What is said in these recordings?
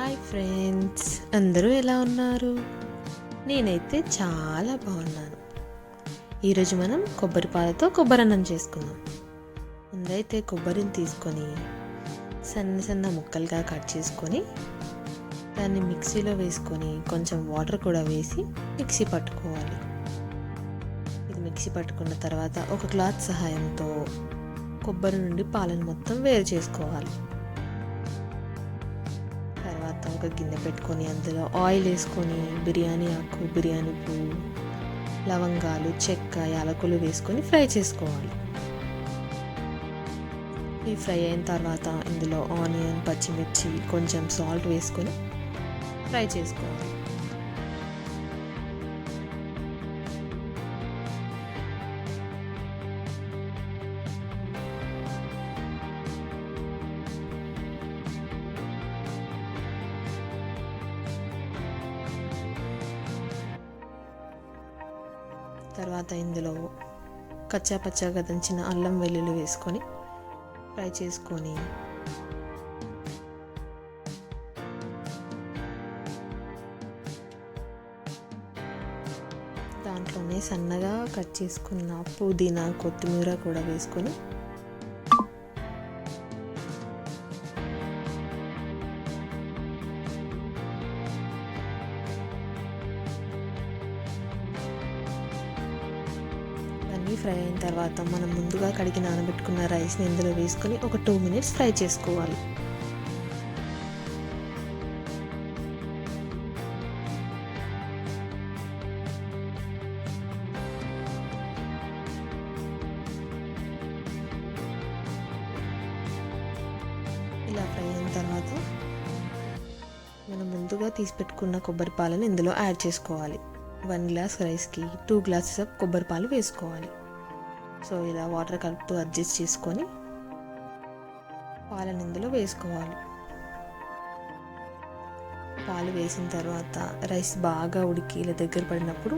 Hi friends అందరూ ఎలా ఉన్నారు? నేనైతే చాలా బాగున్నాను. ఈరోజు మనం కొబ్బరి పాలతో కొబ్బరి అన్నం చేసుకుందాం. ముందైతే కొబ్బరిని తీసుకొని సన్న సన్న ముక్కలుగా కట్ చేసుకొని దాన్ని మిక్సీలో వేసుకొని కొంచెం వాటర్ కూడా వేసి మిక్సీ పట్టుకోవాలి. ఇది మిక్సీ పట్టుకున్న తర్వాత ఒక క్లాత్ సహాయంతో కొబ్బరి నుండి పాలను మొత్తం వేరు చేసుకోవాలి. తర్వాత ఒక గిన్నె పెట్టుకొని అందులో ఆయిల్ వేసుకొని బిర్యానీ ఆకు బిర్యానీ పువ్వు లవంగాలు చెక్క యాలకులు వేసుకొని ఫ్రై చేసుకోవాలి. ఈ ఫ్రై అయిన తర్వాత ఇందులో ఆనియన్ పచ్చిమిర్చి కొంచెం సాల్ట్ వేసుకొని ఫ్రై చేసుకోవాలి. తర్వాత ఇందులో కచ్చా పచ్చాగా దంచిన అల్లం వెల్లుల్లి వేసుకొని ఫ్రై చేసుకొని దాంట్లోనే సన్నగా కట్ చేసుకున్న పుదీనా కొత్తిమీర కూడా వేసుకొని అన్నీ ఫ్రై అయిన తర్వాత మనం ముందుగా కడిగి నానబెట్టుకున్న రైస్ని ఇందులో వేసుకొని ఒక టూ మినిట్స్ ఫ్రై చేసుకోవాలి. ఇలా ఫ్రై అయిన తర్వాత మనం ముందుగా తీసి పెట్టుకున్న కొబ్బరి పాలను ఇందులో యాడ్ చేసుకోవాలి. వన్ గ్లాస్ రైస్కి టూ గ్లాసెస్ ఆఫ్ కొబ్బరి పాలు వేసుకోవాలి. సో ఇలా వాటర్ కలుపుతూ అడ్జస్ట్ చేసుకొని పాలను ఇందులో వేసుకోవాలి. పాలు వేసిన తర్వాత రైస్ బాగా ఉడికి ఇలా దగ్గర పడినప్పుడు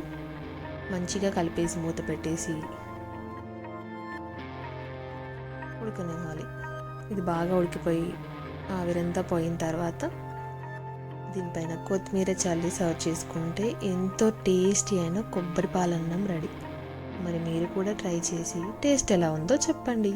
మంచిగా కలిపేసి మూత పెట్టేసి ఉడకనివ్వాలి. ఇది బాగా ఉడికిపోయి ఆవిరంతా పోయిన తర్వాత దీనిపైన కొత్తిమీర చల్లి సర్వ్ చేసుకుంటే ఎంతో టేస్టీ అయిన కొబ్బరి పాలన్నం రెడీ. మరి మీరు కూడా ట్రై చేసి టేస్ట్ ఎలా ఉందో చెప్పండి.